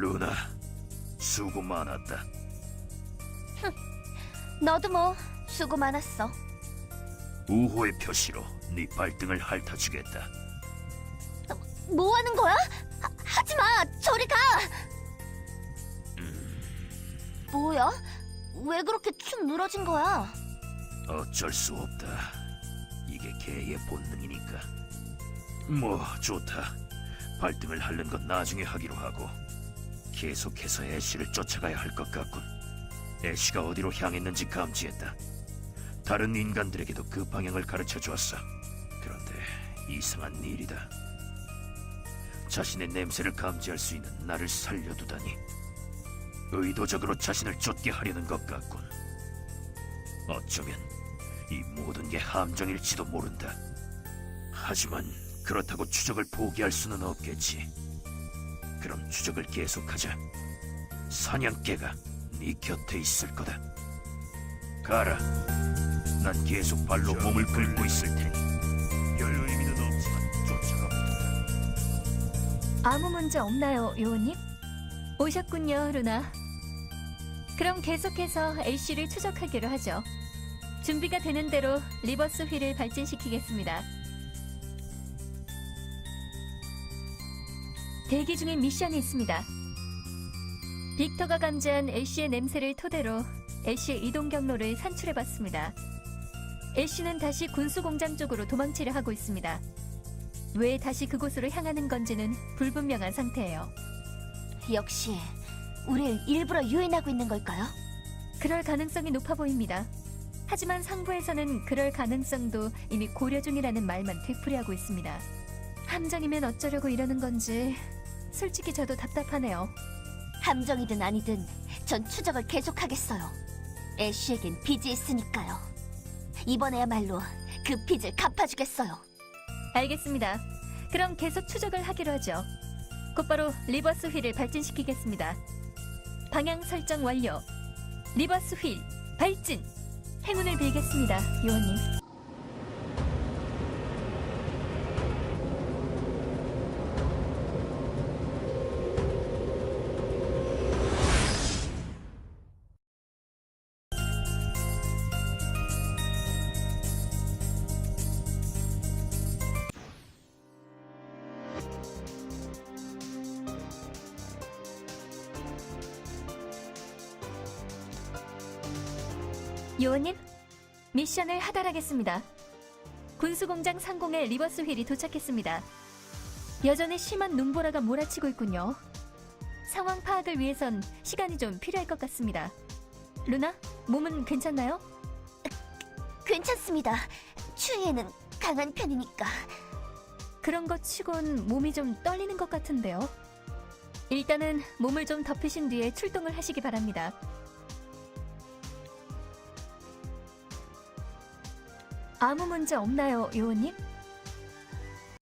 루나, 수고 많았다. 너도 뭐 수고 많았어. 우호의 표시로 네 발등을 핥아주겠다. 뭐 하는 거야? 하, 하지 마. 저리 가. 뭐야? 왜 그렇게 축 늘어진 거야? 어쩔 수 없다. 이게 개의 본능이니까. 뭐 좋다. 발등을 핥는 건 나중에 하기로 하고 계속해서 애쉬를 쫓아가야 할 것 같군. 애쉬가 어디로 향했는지 감지했다. 다른 인간들에게도 그 방향을 가르쳐 주었어. 그런데 이상한 일이다. 자신의 냄새를 감지할 수 있는 나를 살려두다니 의도적으로 자신을 쫓게 하려는 것 같군. 어쩌면 이 모든 게 함정일지도 모른다. 하지만 그렇다고 추적을 포기할 수는 없겠지. 그럼 추적을 계속하자. 사냥개가 네 곁에 있을 거다. 가라. 난 계속 발로 몸을 긁고 있을 테니. 별 의미는 없지만 쫓아가. 아무 문제 없나요, 요원님? 오셨군요, 루나. 그럼 계속해서 애쉬를 추적하기로 하죠. 준비가 되는 대로 리버스 휠을 발진시키겠습니다. 대기 중인 미션이 있습니다. 빅터가 감지한 애쉬의 냄새를 토대로 애쉬의 이동 경로를 산출해봤습니다. 애쉬는 다시 군수공장 쪽으로 도망치려 하고 있습니다. 왜 다시 그곳으로 향하는 건지는 불분명한 상태예요. 역시 우릴 일부러 유인하고 있는 걸까요? 그럴 가능성이 높아 보입니다. 하지만 상부에서는 그럴 가능성도 이미 고려 중이라는 말만 되풀이하고 있습니다. 함정이면 어쩌려고 이러는 건지 솔직히 저도 답답하네요. 함정이든 아니든 전 추적을 계속하겠어요. 애쉬에겐 빚이 있으니까요. 이번에야말로 그 빚을 갚아주겠어요. 알겠습니다. 그럼 계속 추적을 하기로 하죠. 곧바로 리버스 휠을 발진시키겠습니다. 방향 설정 완료. 리버스 휠 발진. 행운을 빌겠습니다, 요원님. 요원님, 미션을 하달하겠습니다. 군수공장 상공에 리버스 휠이 도착했습니다. 여전히 심한 눈보라가 몰아치고 있군요. 상황 파악을 위해선 시간이 좀 필요할 것 같습니다. 루나, 몸은 괜찮나요? 괜찮습니다. 추위에는 강한 편이니까. 그런 것 치곤 몸이 좀 떨리는 것 같은데요. 일단은 몸을 좀 덮으신 뒤에 출동을 하시기 바랍니다. 아무 문제 없나요, 요원님?